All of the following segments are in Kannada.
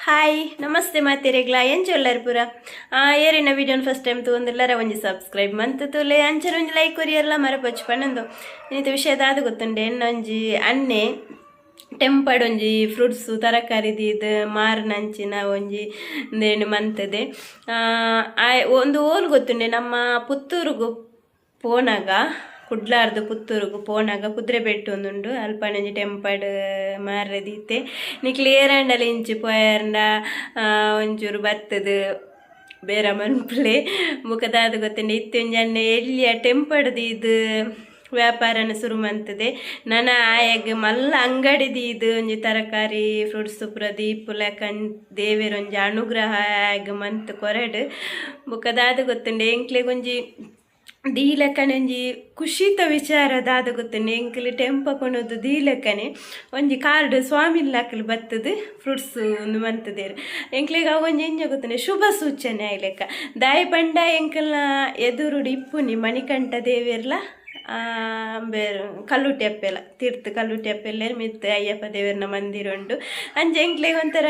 ಹಾಯ್ ನಮಸ್ತೆ ಮಾತೆರೆಗ್ಲ ಆ, ಏರಿನ ವಿಡಿಯೋನ ಫಸ್ಟ್ ಟೈಮ್ ತಗೊಂದಿಲ್ಲರ ಒಂಜಿ ಸಬ್ಸ್ಕ್ರೈಬ್ ಮಂತ್ ತೂಲೆ ಅಂಚರ ಒಂಜಿ ಲೈಕ್ ಕೊರಿಯಲ್ಲ ಮರಪಚ್ಚು ಪಣ್ಣಂದು. ಇನ್ನಿತ ವಿಷಯದ ಅದು ಗೊತ್ತುಂಡೆ ಎನ್ನೊಂಜಿ ಅನ್ನೆ ಟೆಂಪಡ್ ಒಂಜಿ ಫ್ರೂಟ್ಸು ತರಕಾರಿದು ಇದು ಮಾರ್ನಂಚಿನ ಒಂಜಿ ಏನು ಮಂತದೆ. ಒಂದು ಓಲ್ ಗೊತ್ತುಂಡೆ ನಮ್ಮ ಪುತ್ತೂರುಗು ಪೋನಾಗ ಕುಡ್ಲಾರ್ದು ಪುತ್ತೂರುಗು ಪೋನಾಗ ಕುದುರೆಬೆಟ್ಟು ಒಂದುಂಡು. ಅಲ್ಪನಂಜಿ ಟೆಂಪಡ್ ಮಾರದೀತೆ ನೀ ಕ್ಲಿಯರ್ ಅಂಡಲ ಇಂಚಿ ಪೋಯರ್ಂಡ ಆ, ಒಂಚೂರು ಬತ್ತದು ಬೇರೆ ಮನ್ಪುಲೆ ಮುಖದಾದ ಗೊತ್ತಂಡೆ ಇತ್ತು ಒಂಜಿ ಎಲ್ಲಿಯ ಟೆಂಪಡ್ದು ಇದು ವ್ಯಾಪಾರನ ಶುರು ಮಂತದೆ. ನನ್ನ ಆಯಾಗ ಮಲ್ಲ ಅಂಗಡಿದು ಇದು ಒಂಜಿ ತರಕಾರಿ ಫ್ರೂಟ್ಸ್ ಪುರದಿ ಪುಲಕನ್ ದೇವೇರ ಒಂಜಿ ಅನುಗ್ರಹ ಆಯಾಗ ಮಂತ್ ಕೊರಡು. ಬುಕ್ಕದಾದ ಗೊತ್ತುಂಡೆ ಎಂಕ್ಲೆಗ್ ಒಂಜಿ ದೀಲಕ್ಕನೆ ಒಂಜಿ ಖುಷಿತ ವಿಚಾರ ದಾದ ಗೊತ್ತುಂಡು ಎಂಕ್ಲು ಟೆಂಪ ಕೊನೊಂದು ದೀಲಕ್ಕನೆ ಒಂಜಿ ಕಾರ್ಡ್ ಸ್ವಾಮಿ ಲಾಕಲ್ ಬತ್ತದು, ಫ್ರೂಟ್ಸ್ ಒಂದು ಮಂತದೇರು ಎಂಕ್ಲಿಗೆ ಅವ ಒಂಜಿ ಎಂಜ ಗೊತ್ತೇನೆ ಶುಭ ಸೂಚನೆ ಆಯ್ಲೆಕ್ಕ ದಾಯಿ ಪಂಡ ಎಂಕಲ್ನ ಎದುರುಡು ಇಪ್ಪುನಿ ಮಣಿಕಂಠ ದೇವಿರ್ಲ. ಬೇರೆ ಕಲ್ಲುಟಿ ಅಪ್ಪೆಲ ತೀರ್ಥ ಕಲ್ಲುಟಿ ಅಪ್ಪೆಲ್ಲ, ಮಿತ್ತ ಅಯ್ಯಪ್ಪ ದೇವರನ ಮಂದಿರ ಉಂಡು ಅಂಚೆ ಎಂಕ್ಲೆಗ್ ಒಂಥರ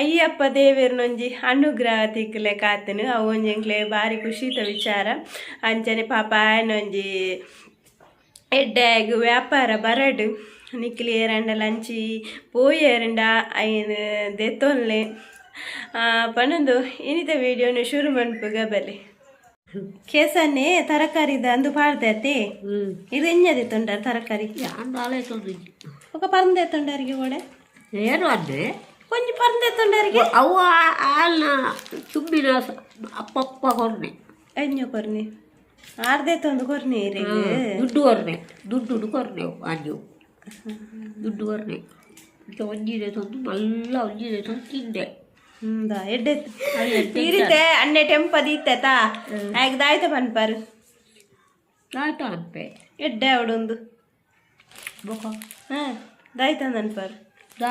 ಅಯ್ಯಪ್ಪ ದೇವರನ ಒಂಜಿ ಅನುಗ್ರಹ ತಿಕ್ಕಲೆ ಕಾತನು ಅವು ಒಂಜಿ ಎಂಕ್ಲೆ ಭಾರಿ ಖುಷಿತ ವಿಚಾರ. ಅಂಚನೆ ಪಾಪ ಆಯನೊಂಜಿ ಎಡ್ಡಾಗ್ ವ್ಯಾಪಾರ ಬರಡು. ನಿಕ್ಲಿ ಏರಂಡ ಲಂಚಿ ಪೋಯೇರಂಡ ಐನ್, ದೆತ್ತೊನ್ಲೆ. ಪನ್ನೊಂದು ಇನ್ನಿತ ವಿಡಿಯೋನ ಶುರು ಮನ್ಪುಗ ಬಲೆ. ಕೇಸನ್ನೆ ತರಕಾರಿ ಅಂದು ಪಾಡ್ದತೆ ಇದು ಎಂಜದೆ ತೊಂಡಾರ ತರಕಾರಿ? ఒక ಪರಂದೆ ತೊಂಡರಿಗೆ ಓಡೆ. ಏನು ಅಂದೆ? ಕೊಂಚ ಪರಂದೆ ತೊಂಡರಿಗೆ? ಅವು ಹಾಲ್ನ ತುಂಬಿನ ಅಪ್ಪಪ್ಪ ಕೊರ್ನೆ. ಎಂಜ ಕೊರ್ನಿ. ಆರ್ದೆ ತೊಂದು ಕೊರ್ನಿ ರೀ ದುಡ್ಡು ಕೊರ್ನೆ. ದುಡ್ಡು ಕೊರ್ನೆ ಅಂಜು ದುಡ್ಡು ಕೊರ್ನೆ. ಒಂಜಿದೆ ತೊಂದು ಮಲ್ಲ ಒಂಜಿದೆ ತಂದು. ತೀರಿತೆ ಅನ್ನೆ ಆಗ ದಾಯ್ತ ಅನ್ಪೆ ಎಡ್ಡೆ ಅವಡೊಂದು ಬೊಕ ಹಾ ದಾಯ್ತ ಅನ್ಪಾರು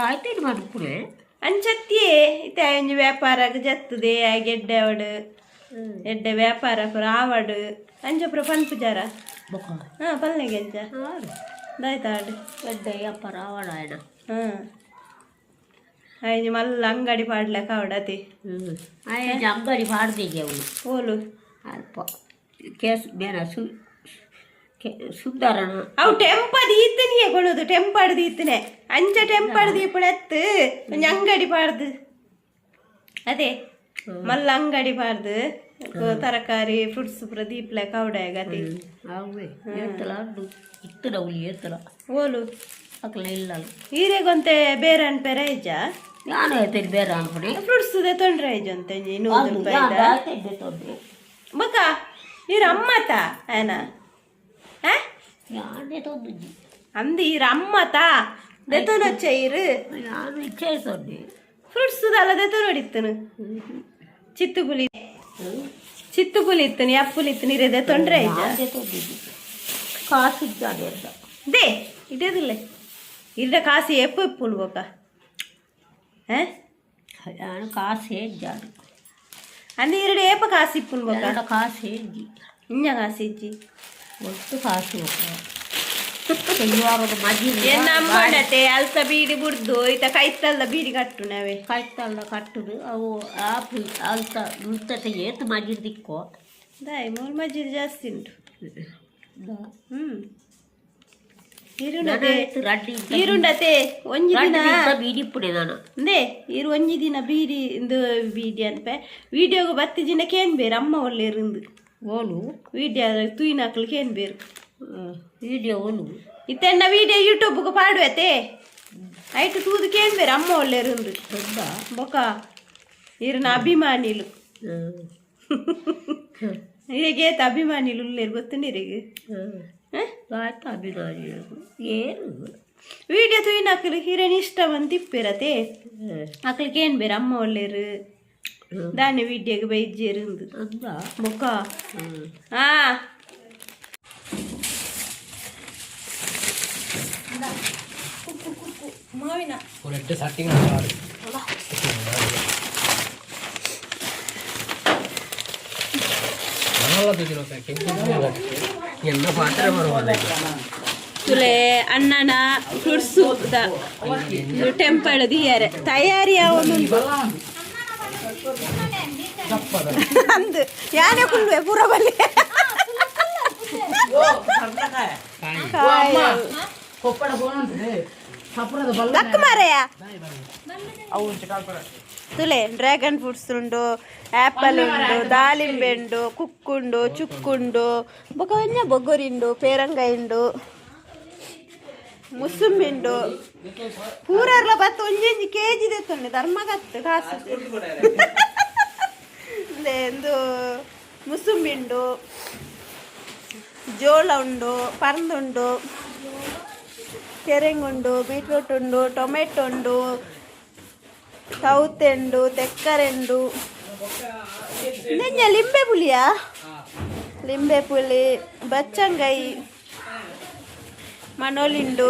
ಆಯ್ತೇನು ಮಾಡ್ಪುಣೆ ಅಂಚತ್ತಿಯೇ ಇತ್ತೆ ಒಂಜಿ ವ್ಯಾಪಾರ ಜತ್ತದೆ ಆಗ ಎಡ್ಡೆ ಅವಡು ಎಡ್ಡೆ ವ್ಯಾಪಾರ ಪುರ ಆವಡು ಅಂಜಪುರ ಪನ್ಪು ಜರ ಬೊಕ ಹಾ ಪಲ್ನೆಗೆ ಅಂಚ ದಾಯ್ತ ಆಡು. ಎಡ್ಡೆ ಅಪ್ಪ ರಾವಣಾಯಣ ಹಾಂ. ಅಯ್ಯ ಮಲ್ಲ ಅಂಗಡಿ ಪಾಡ್ಲಕ್ಕ ಅವಡತಿ. ಹ್ಞೂ ಆಯ್ತು ಅಂಗಡಿ ಪಾಡ್ದಿಗೆ ಅವನು ಓಲು. ಅಲ್ಪ. ಕೇಸ್ ಬೇರೆ ಸು ಕೆ- ಸುಂದರನ ಅವು ಟೆಂಪದ್ ಈತನಿಗೆ ಕೊಡೋದು ಟೆಂಪಡ್ದು ಈತನೆ ಅಂಚ ಟೆಂಪಡ್ದು ಇಪ್ಪಣ ಎತ್ತು. ಒಂಜಿ ಅಂಗಡಿ ಪಾಡ್ದು. ಅದೇ ಮಲ್ಲ ಅಂಗಡಿ ಪಾಡ್ದು. ತರಕಾರಿ ಫ್ರೂಟ್ಸ್ ಪ್ರದೀಪ್ ಲೆಕ್ಕ ಅವಡೆ ಗತಿ ಇತ್ತಲ ನವಲಿ ಏರ್ತಲ ಓಲು. ಅಕ್ಕಲ ಇಲ್ಲ. ಹೀರೆಗೊಂತೆ ಬೇರೆ ಅನ್ಪೆರ ಇಜ್ಜ ನಾನು ಹೇಳ್ತೇನೆ ಬೇರೆ ಅನ್ಪಣೆ ಫ್ರೂಟ್ಸ್ ತೊಂದ್ರೆ ಇಜ್ಜ ಅಂತ ನೂರು ರೂಪಾಯಿ ತೊಂದ್ರೆ? ಬಕ ಇರ ಅಮ್ಮತ ಏನ? ಹಾ? ಯಾನೇ ತೊಂದಿದ್ದಿ ಅಂದಿ ಇರ ಅಮ್ಮತ ದೆತೊನೊಚ್ಚ ಇರು ನಾನು ಇಚ್ಛೆ ತೊಂದೆ ಫ್ರೂಟ್ಸ್ ಅಲ್ಲ ದೆತ ನೋಡಿತ್ತನು ಚಿತ್ತು ಪುಲಿ ಚಿತ್ತು ಪುಲಿ ಇತ್ತನು ಅಪ್ಪುಲಿ ಇತ್ತನು ಇರದೆ ತೊಂದ್ರೆ ಇಜ್ಜ ಯಾನೇ ತೊಂದಿದ್ದಿ ಕಾಸಿದ್ದಾನೆ ಅಂತ. ದೇ ಇಡದಿಲ್ಲ ಇರ್ದ ಕಾಸಿ ಎಪ್ಪು ಎಪ್ಪುಲ್ ಬೋಕ ಹಾ ನಾನು ಕಾಸು ಹೆಜ್ಜಾಡು ಅಂದಿ ಇರಡ ಏಪ ಕಾಸಿ ಇಪ್ಪುಲ್ ಬೋಕ ಎರಡು ಕಾಸು ಹೆಜ್ಜಿ ಇನ್ನ ಕಾಸಿ ಇಜ್ಜಿ ಒಟ್ಟು ಕಾಸು ಶನಿವಾರದ ಮಜ್ಜಿಗೆ ಎನ್ನ ಅಮ್ಮಡತೆ ಅಲ್ಸ ಬೀಡಿ ಬುಡ್ದು ಈತ ಕೈತಲ್ಲ ಬೀಡಿ ಕಟ್ಟು ನಾವೇ ಕೈತಲ್ಲ ಕಟ್ಟುದು ಅವು ಆಪು ಅಲ್ತ ನುಲ್ತತೆ ಏತು ಮಜ್ಜಿಗೆ ದಿಕ್ಕೋ ದಾಯ್ ಮೂಲ್ ಮಜ್ಜಿದ ಜಾಸ್ತಿ ಉಂಟು ಹ್ಮ್ ಈರುಂಡತೆ ಈರುಂಡತೆ ಒಂಜಿ ದಿನ. ಬೀಡಿ ಪುಡೆ ನಾನು. ಅಂದೆ ಇರು ಒಂಜಿ ದಿನ ಬೀಡಿ ಇಂದು ಬೀಡಿ ಅಂತ. ವೀಡಿಯೋಗೆ ಬತ್ತಿ ದಿನ ಕೆನ್ ಬೇರು? ಅಮ್ಮ ಒಳ್ಳೆ ಇருந்து ಓಲು? ವೀಡಿಯೋ ತೂಯಿನ ಹಾಕಲು ಕೇನ್ ಬೇರು? ವೀಡಿಯೋ ಓಲು. ಇತ್ತೆಣ್ಣ ಯೂಟ್ಯೂಬ್ ಯೂಟ್ಯೂಬ್ಗೆ ಪಾಡುವತೆ ಐಟು ತೂದು ಕೇನ್ ಬೇರು? ಅಮ್ಮ ಒಳ್ಳೆ ಇருந்து ಬೊಕ ಇರನ ಅಭಿಮಾನಿಲು. ಹೀಗೆ ಅಭಿಮಾನಿಲು ಉಳ್ಳೇರು ಗೊತ್ತಂಡಿರಿಗೆ? ರಾಯ್ತಾಭಿರಾಜಿಯರು ಏನು ವಿಡಿಯೋ ತುಯ್ನ ಅಕ್ಕಲಿಗೆ ಹಿರೇನ ಇಷ್ಟವಂತ ಇಪ್ಪಿರತೆ ಅಕ್ಕಲಿಗೆ ಏನು ಬೇರೆ ಅಮ್ಮ ಒಳ್ಳೆಯರು ದಾನೆ ವಿಡಿಯೋಗೆ ಬೈಜ್ಜೇರು ಬೊಕ್ಕ ಹಾ மாவினா ஒரு எட்டு சட்டிங் ஆறு நல்லா தூக்கிறோம் சார் கெம்பு ಎನ್ನ ಪಾತ್ರೆ ಬರುವುದಿಲ್ಲ ತುಲೆ ಅಣ್ಣನ ಫ್ರೂಟ್ಸ್ ಟೆಂಪಲ್ ದಿಯಾರೆ ತಯಾರಿ ಅವನು ಅಂದು ಯಾನೇ ಕುಲ್ವೆ ಪೂರ ಬಲ್ಲಿ ದಕ್ಕ ಮಾರಯ್ಯ. ತುಲೆ ಡ್ರ್ಯಾಗನ್ ಫ್ರೂಟ್ಸ್ ಉಂಡು ಆಪಲ್ ಉಂಡು ದಾಳಿಂಬೆ ಉಂಡು ಕುಕ್ಕುಂಡು ಚುಕ್ಕುಂಡು ಬೊಕ ಒಂಜ ಬೊಗ್ಗೊರಿಂಡು ಪೇರಂಗಾಯಿ ಉಂಡು ಮುಸುಂಬಿ ಉಂಡು. ಪೂರರ್ಲ ಬತ್ತು ಒಂಜಿ ಕೆಜಿ ದೆತ್ತುಂಡು ಧರ್ಮಗತ್ತು ಕಾಸು. ಇಂದೆ ಮುಸುಂಬಿಂಡು ಮುಸುಂಬಿ ಉಂಡು ಜೋಳ ಉಂಡು ಪರಂದುಂಡು ಕೆರೆಂಗುಂಡು ಬೀಟ್ರೂಟ್ ಉಂಡು ಟೊಮೆಟೊ ಉಂಡು ಸೌತೆಂಡು, ತೆಕ್ಕರೆಂಡು. ನಿನ್ನೆ ಲಿಂಬೆ ಪುಳಿಯಾ? ಲಿಂಬೆ ಪುಳಿ, ಬಚ್ಚಂಗೈ, ಮನೋಲಿಂಡು.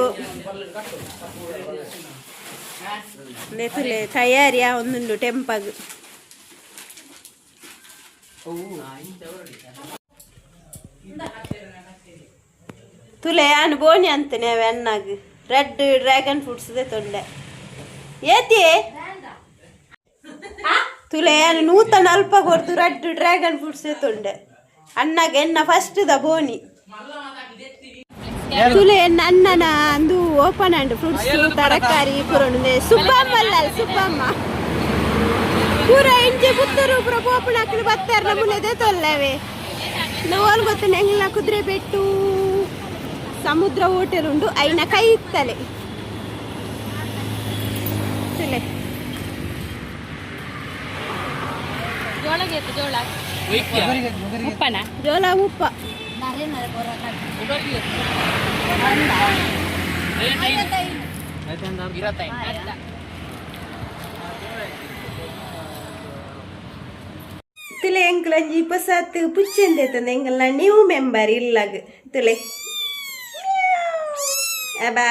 ನೆತುಲೆ ತಯಾರಿಯ ಒಂದುಂಡು ಟೆಂಪಗ್. ತುಲೆ ಆನು ಬೋಣಿ ಅಂತೇನೆ ಅವೆ ಅನ್ನಾಗ ರೆಡ್ ಡ್ರ್ಯಾಗನ್ ಫ್ರೂಟ್ಸ್ ತೊಂಡೆ. ಏತಿ? ತುಲೆ ಆನು ನೂತನ ಅಲ್ಪ ಕೊಡ್ತು ರೆಡ್ ಡ್ರ್ಯಾಗನ್ ಫ್ರೂಟ್ಸ್ ತೊಂಡೆ. ಅಣ್ಣಗೆ ಎನ್ನ ಫಸ್ಟ್ ದ ಬೋಣಿ ತುಲೆ ಅಣ್ಣನ ಅಂದು ಓಪನ್ ಅಂಡ್ ಫ್ರೂಟ್ಸ್ ತರಕಾರಿ ಪುರೊಂಡೆ ಸುಬ್ಬಮ್ಮ ಅಲ್ಲ ಸುಬ್ಬಮ್ಮ. ಪೂರ ಇಂಚೆ ಪುತ್ತೂರು ಪೂರ ಪೋಪಣ ಹಾಕಿ ಬರ್ತಾರೆ ನಮ್ಮನೆ ತೊಲ್ಲವೆ. ನಾವು ಗೊತ್ತು ಹೆಂಗಿಲ್ಲ ಕುದುರೆ ಬೆಟ್ಟು. ಸಮುದ್ರ ಹೋಟೆಲ್ ಉಂಡು ಐನ ಕೈ ಇತ್ತಲೆ. ತುಲೆ ಜೋಳ ಉಪ್ಪ. ತುಲೆ ಎಂಕ್ಲ ಇಪ್ಪಸತ್ ಪುಚ್ಚಂದೆ ತಂದೆ ಎಂಕಲ್ನ ನ್ಯೂ ಮೆಂಬರ್ ಇಲ್ಲಾಗ. ತುಲೆ. ಅಬಾ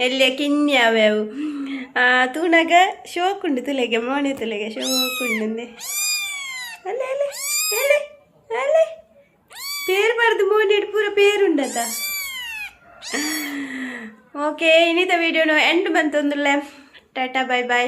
ಎಲ್ಲಿ ಕಿನ್ಯಾವ್ಯಾವು ತೂನಾಗ ಶೋಕುಂಡು ತುಲೆಗೆ ಮೋಣೆ ತುಲೆಗೆ ಶೋಕುಂಡು പേര് പറഞ്ഞു മോന്റെ പൂര പേരുണ്ടത ഓക്കെ ഇനിത്തെ വീഡിയോ എന്റെ മന്ത് ഒന്നുള്ളേ ടാറ്റ ബൈ ബൈ.